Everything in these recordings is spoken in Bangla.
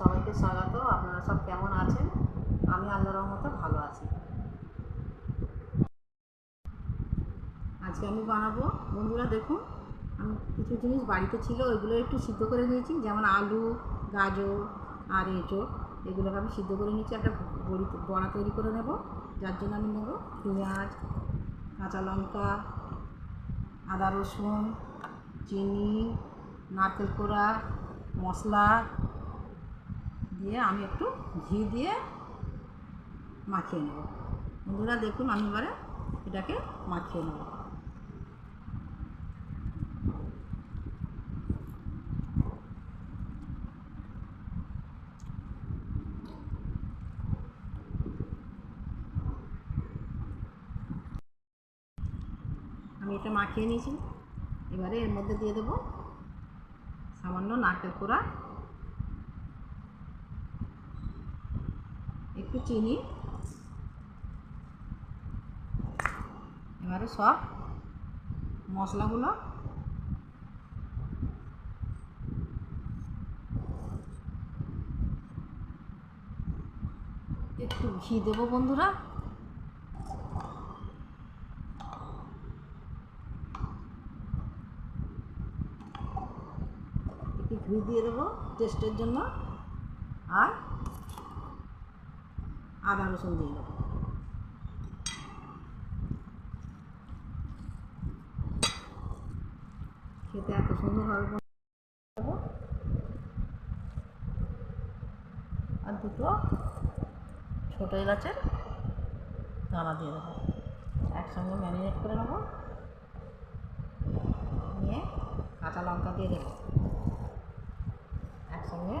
সবাইকে স্বাগত। আপনারা সব কেমন আছেন? আমি আল্লাহর রহমতে ভালো আছি। আজকে আমি বানাবো, বন্ধুরা দেখুন, আমি কিছু জিনিস বাড়িতে ছিল, ওইগুলো একটু সিদ্ধ করে নিয়েছি, যেমন আলু, গাজর আর এঁচোড়। এগুলোকে আমি সিদ্ধ করে নিয়েছি, একটা বড়ি বড়া তৈরি করে নেব। যার জন্য আমি নেব পেঁয়াজ, কাঁচা লঙ্কা, আদা রসুন, চিনি নারকেল কোড়া, মশলা দিয়ে আমি একটু ঘি দিয়ে মাখিয়ে নেব। বন্ধুরা, দেখুন আমি এবারে এটাকে মাখিয়ে নেব। আমি এটা মাখিয়ে নিয়েছি। এবারে এর মধ্যে দিয়ে দেবো সামান্য নারকেল কোড়া। একটু চিনি। এবারে সব মশলাগুলো একটু ঘি দেবো বন্ধুরা একটু ঘি দিয়ে দেবো টেস্টের জন্য। আর আদা রসুন দিয়ে দেবো। খেতে এত সুন্দর হবে দেবো আর দুটো ছোটো এলাচের দানা দিয়ে দেবো। একসঙ্গে ম্যারিনেট করে নেব। নিয়ে কাঁচা লঙ্কা দিয়ে দেবো। একসঙ্গে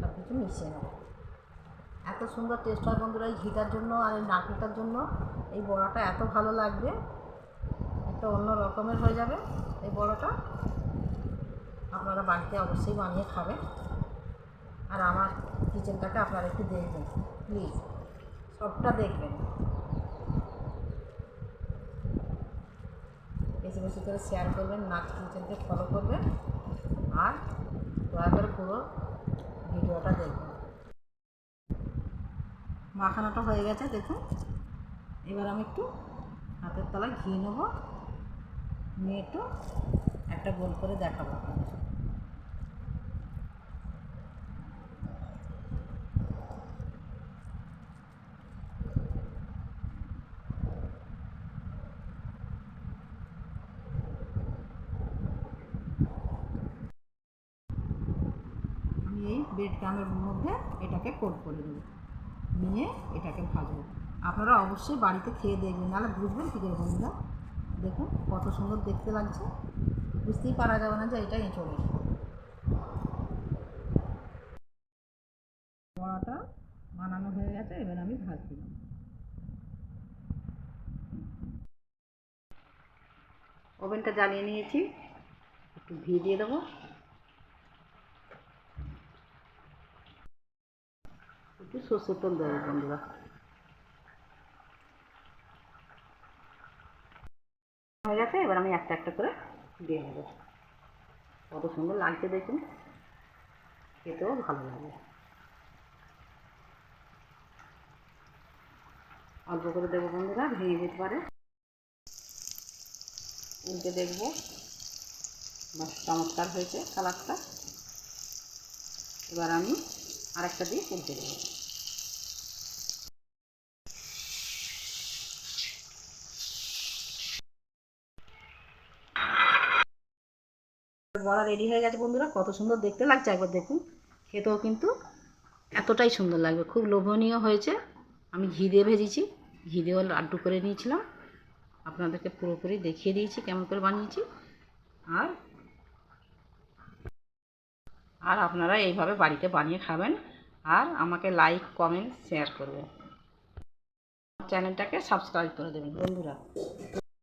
সব কিছু মিশিয়ে নেব। এত সুন্দর টেস্ট হয় বন্ধুরা, এই ঘিটার জন্য আর এই নারকেলটার জন্য। এই বড়াটা এত ভালো লাগবে, একটা অন্য রকমের হয়ে যাবে এই বড়াটা। আপনারা বাড়িতে অবশ্যই বানিয়ে খাবেন। আর আমার কিচেনটাকে আপনারা একটু দেখবেন প্লিজ সবটা দেখবেন। বেশি বেশি করে শেয়ার করবেন, নাচ কিচেনকে ফলো করবেন। আর দয়া করে পুরো ভিডিওটা দেখুন। মাখানোটা হয়ে গেছে, দেখুন। এবার আমি একটু হাতের তলায় ঘি নেব, নিয়ে একটু একটা গোল করে দেখাবো আপনাদের। এই ব্রেড ক্রামের মধ্যে এটাকে কোট করে দেবো। নিয়ে এটাকে ভাজবো। আপনারা অবশ্যই বাড়িতে খেয়ে দেখবেন, নাহলে বুঝবেন কী করে বন্ধুরা দেখুন কত সুন্দর দেখতে লাগছে। বুঝতেই পারা যাবে না যে এটা এঁচড়ের বড়াটা বানানো হয়ে গেছে, এবার আমি ভাজ দিলাম ওভেনটা জ্বালিয়ে নিয়েছি। একটু ঘি দিয়ে দেবো। একটু সর্ষের তেল দেবো বন্ধুরা হয়ে গেছে এবার আমি একটা একটা করে দিয়ে নেব কত সুন্দর লাগছে দেখুন খেতেও ভালো লাগে অল্প করে দেবো বন্ধুরা ভেঙে যেতে পারে উল্টে দেখব বাস চমৎকার হয়েছে কালারটা এবার আমি আরেকটা দিয়ে উল্টে দেবো। বড়া রেডি হয়ে গেছে বন্ধুরা, কত সুন্দর দেখতে লাগছে। একবার দেখুন, খেতেও কিন্তু এতটাই সুন্দর লাগবে। খুব লোভনীয় হয়েছে। আমি ঘি দিয়ে ভেজেছি। ঘি দিয়েও লাড্ডু করে নিয়েছিলাম। আপনাদেরকে পুরোপুরি দেখিয়ে দিয়েছি কেমন করে বানিয়েছি। আর আর আপনারা এইভাবে বাড়িতে বানিয়ে খাবেন। আর আমাকে লাইক কমেন্ট শেয়ার করবেন চ্যানেলটাকে সাবস্ক্রাইব করে দেবেন বন্ধুরা।